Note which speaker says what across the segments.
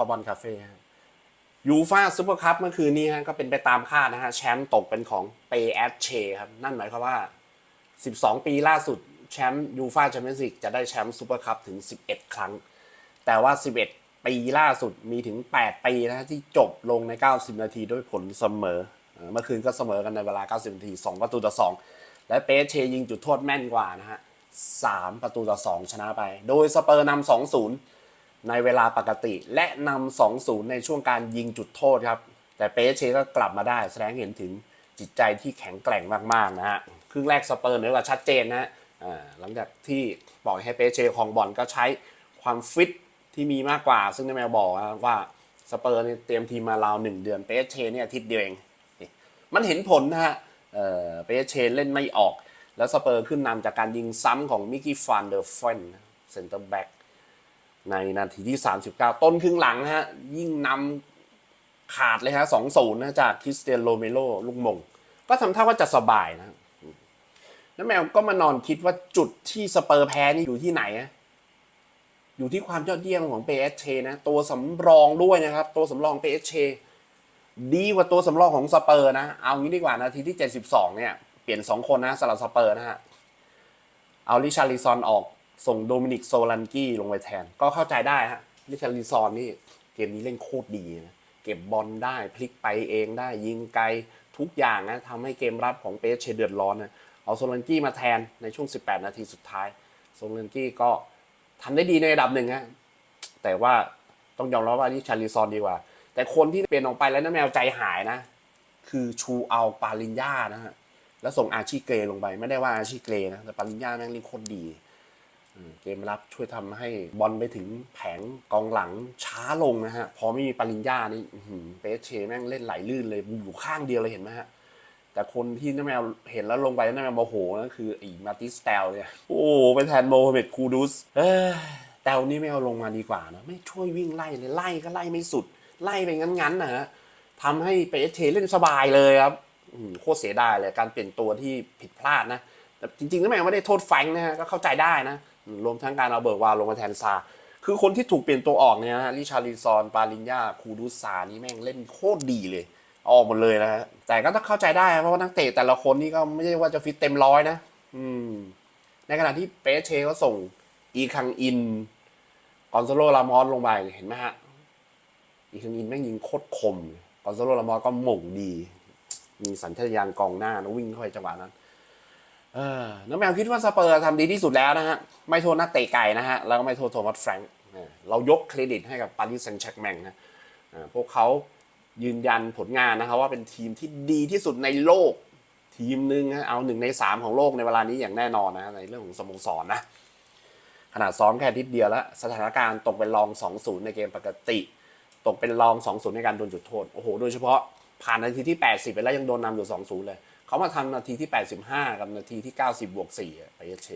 Speaker 1: อบอลคาเฟ่ยูฟาซูเปอร์คัพเมื่อคืนนี้ฮะก็เป็นไปตามคาดนะฮะ แชมป์ตกเป็นของเปแอดเชครับ นั่นหมายความว่า 12 ปีล่าสุด แชมป์ยูฟาแชมเปี้ยนส์ลีกจะได้แชมป์ซูเปอร์คัพถึง 11 ครั้ง แต่ว่า 11 ปีล่าสุดมีถึง 8 ปีนะฮะที่จบลงใน 90 นาทีด้วยผลเสมอเอ่อเมื่อคืนก็เสมอกันในเวลา 90 นาที 2 ประตูต่อ 2 และเปเชยิงจุดโทษแม่นกว่านะฮะ 3 ประตูต่อ 2 ชนะไป โดยสเปอร์นำ2-0 ในเวลาปกติ และนำ2-0 ในช่วงการยิงจุดโทษครับ แต่เปเชก็กลับมาได้ แสดงเห็นถึงจิตใจที่แข็งแกร่งมาก ๆ นะฮะ ครึ่งแรกสเปอร์เหนือกว่าชัดเจนนะฮะหลังจากที่ปล่อยให้เปเชคองบอลก็ใช้ความฟิตที่มีมากกว่า ซึ่งนายแมวบอกว่าสเปอร์เนี่ยเตรียมทีมมาราวหนึ่งเดือนเปเชเนี่ยอาทิตย์เดียวเอง มันเห็นผลนะฮะเอ่อเปเชเล่นไม่ออก แล้วสเปอร์ขึ้นนำจากการยิงซ้ำของมิกกี้ฟานเดอร์เฟนเซนเตอร์แบ็ก ในนาทีที่ 39 ต้นครึ่งหลังฮะ ยิ่งนำขาดเลยฮะ2-0นะจากคริสเตียนโรเมโรลูกมง ก็ทำท่าว่าจะสบายนะแล้วแมวก็มานอนคิดว่าจุดที่สเปอร์แพ้นี่อยู่ที่ไหน อยู่ที่ความยอดเยี่ยมของเปเชเชนะ ตัวสำรองด้วยนะครับ ตัวสำรองเปเชเชดีกว่าตัวสำรองของสเปอร์นะ เอางี้ดีกว่านาทีที่ 72 เนี่ย เปลี่ยน 2 คนนะสำหรับสเปอร์นะฮะ เอาลิชาริซอนออก ส่งโดมินิกโซลันกี้ลงไปแทน ก็เข้าใจได้ฮะลิชาริซอนนี่เกมนี้เล่นโคตรดีนะเก็บบอลได้พลิกไปเองได้ยิงไกลทุกอย่างนะทำให้เกมรับของเปเชเดือดร้อนนะเอาโซลันกี้มาแทนในช่วง 18 นาทีสุดท้ายโซลันกี้ก็ทำได้ดีในระดับหนึ่งฮะแต่ว่าต้องยอมรับว่านี่ชาลิซอนดีกว่า แต่คนที่เปลี่ยนออกไปแล้วน้าแมวใจหายนะ คือชูเอาปาลินญานะฮะแล้วส่งอาชีเกรลงไปไม่ได้ว่าอาชีเกรนะแต่ปาลินญาแม่งเล่นโคตรดี เกมรับช่วยทำให้บอลไปถึงแผงกองหลังช้าลงนะฮะ พอไม่มีปริญญานี่เปเชแม่งเล่นไหลลื่นเลยอยู่ข้างเดียวเลยเห็นไหมฮะแต่คนที่น้าแมวเห็นแล้วลงไปน้าแมวโมโหก็คือไอ้มาติสเตลเนี่ย โอ้ไปแทนโมฮัมเหม็ดคูดุสเอ้ยแตลนี่ไม่เอาลงมาดีกว่านะ ไม่ช่วยวิ่งไล่เลยไล่ก็ไล่ไม่สุด ไล่ไปงั้นๆนะฮะทำให้เปเชเล่นสบายเลยครับโคตรเสียดายเลยการเปลี่ยนตัวที่ผิดพลาดนะแต่จริงๆน้าแมวไม่ได้โทษแฟงนะฮะก็เข้าใจได้นะ รวมทั้งการเอาเบิร์กวาลงมาแทนซาคือคนที่ถูกเปลี่ยนตัวออกเนี่ยนะฮะริชาริซอนปาลินญาคูดูซานี่แม่งเล่นโคตรดีเลยออกหมดเลยนะฮะแต่ก็ต้องเข้าใจได้เพราะว่านักเตะแต่ละคนนี่ก็ไม่ใช่ว่าจะฟิตเต็มร้อยนะ อืม ในขณะที่เปเชเขาส่งอีคังอินกอนโซโลลามอสลงไปเห็นไหมฮะ อีคังอินแม่งยิงโคตรคมกอนโซโลลามอสก็หม่งดี มีสัญชาตญาณกองหน้านะวิ่งเข้าไปจังหวะนั้น เออน้องแมวคิดว่าสเปอร์ทำดีที่สุดแล้วนะฮะ ไม่โทษนักเตะไก่นะฮะ แล้วก็ไม่โทษโทมัสแฟรงค์เออเรายกเครดิตให้กับปารีสแซงต์แชร์กแมงนะพวกเขายืนยันผลงานนะครับว่าเป็นทีมที่ดีที่สุดในโลก ทีมหนึ่งฮะเอาหนึ่งในสามของโลกในเวลานี้อย่างแน่นอนนะในเรื่องของสโมสรนนะขนาดซ้อมแค่ทิตย์เดียวแล้ว สถานการณ์ตกเป็นรอง 2-0 ในเกมปกติ ตกเป็นรอง 2-0 ในการโดนจุดโทษ โอ้โห โดยเฉพาะ ผ่านนาทีที่ 80 ไปแล้วยังโดนนำอยู่ 2-0 เลย เขามาทำนาทีที่ 85 กับนาทีที่ 90 บวก4อะไปเช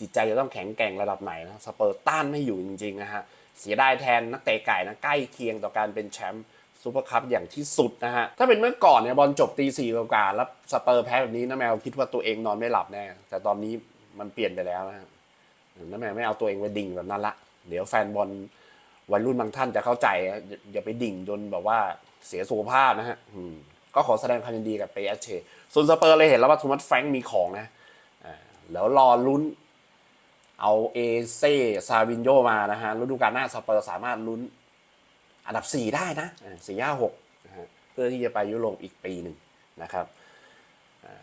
Speaker 1: จิตใจจะต้องแข็งแกร่งระดับไหนนะสเปอร์ต้านไม่อยู่จริงๆนะฮะเสียดายแทนนักเตะไก่นะใกล้เคียงต่อการเป็นแชมป์ซูเปอร์คัพอย่างที่สุดนะฮะ ถ้าเป็นเมื่อก่อนเนี่ยบอลจบตีสี่กว่าๆแล้วสเปอร์แพ้แบบนี้นะแมวคิดว่าตัวเองนอนไม่หลับแน่ แต่ตอนนี้มันเปลี่ยนไปแล้วนะฮะนั่นแม่ไม่เอาตัวเองไปดิ่งแบบนั้นละ เดี๋ยวแฟนบอลวัยรุ่นบางท่านจะเข้าใจนะอย่าอย่าไปดิ่งจนแบบว่า เสียสุขภาพนะฮะอืมก็ขอแสดงความยินดีกับเปเอชเชส่วนสเปอร์เลยเห็นแล้วว่าโทมัสแฟรงค์มีของนะอ่าแล้วรอลุ้นเอาเอเซ่ซาวินโยมานะฮะฤดูกาลหน้าสเปอร์สามารถลุ้น อันดับ 4 ได้นะสี่ห้าหกนะฮะเพื่อที่จะไปยุโรปอีกปีหนึ่งนะครับ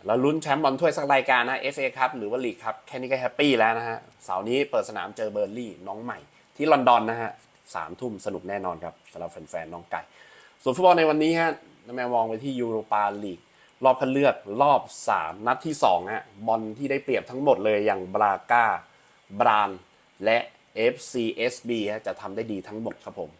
Speaker 1: แล้วลุ้นแชมป์บอลถ้วยสักรายการนะ FA ครับหรือว่าลีกครับแค่นี้ก็แฮปปี้แล้วนะฮะเสาร์นี้เปิดสนามเจอเบอร์ลี่น้องใหม่ ที่ลอนดอนนะฮะสามทุ่มสนุกแน่นอนครับสำหรับแฟนๆน้องไก่ ส่วนฟุตบอลในวันนี้ฮะแมวมองไปที่ยูโรปาลีกรอบคัดเลือกรอบ 3 นัดที่2ฮะบอลที่ได้เปรียบทั้งหมดเลยอย่างบราก้าบรานและ FCSB ฮะจะทำได้ดีทั้งหมดครับผม